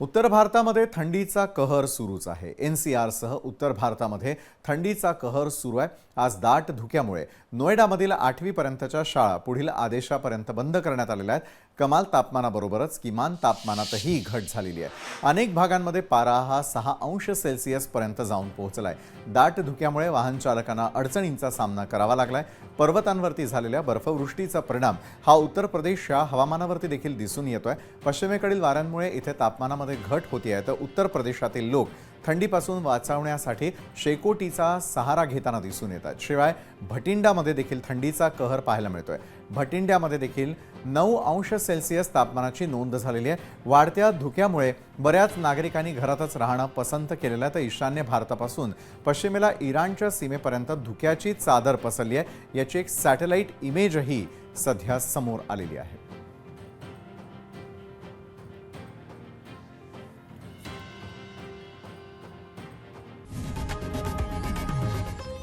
उत्तर भारतामध्ये थंडीचा कहर सुरूच आहे. एन सी आरसह उत्तर भारतामध्ये थंडीचा कहर सुरू आहे. आज दाट धुक्यामुळे नोएडामधील आठवीपर्यंतच्या शाळा पुढील आदेशापर्यंत बंद करण्यात आलेल्या आहेत. कमाल तापमानाबरोबरच किमान तापमानातही घट झालेली आहे. अनेक भागांमध्ये पारा हा सहा अंश सेल्सिअसपर्यंत जाऊन पोहोचला आहे दाट धुक्यामुळे वाहन चालकांना अडचणींचा सामना करावा लागलाय. पर्वतांवरती झालेल्या बर्फवृष्टीचा परिणाम हा उत्तर प्रदेशच्या हवामानावरती देखील दिसून येतोय. पश्चिमेकडील वाऱ्यांमुळे इथे तापमानामध्ये तापमानामध्ये घट होती आहे. तर उत्तर प्रदेशातील लोक थंडीपासून वाचवण्यासाठी शेकोटीचा सहारा घेताना दिसून येतात. शिवाय भटिंडामध्ये देखील थंडीचा कहर पाहायला मिळतोय. भटिंड्यामध्ये देखील नऊ अंश सेल्सिअस तापमानाची नोंद झालेली आहे. वाढत्या धुक्यामुळे बऱ्याच नागरिकांनी घरातच राहणं पसंत केलेलं आहे. तर ईशान्य भारतापासून पश्चिमेला इराणच्या सीमेपर्यंत धुक्याची चादर पसरली आहे. याची एक सॅटेलाईट इमेजही सध्या समोर आलेली आहे.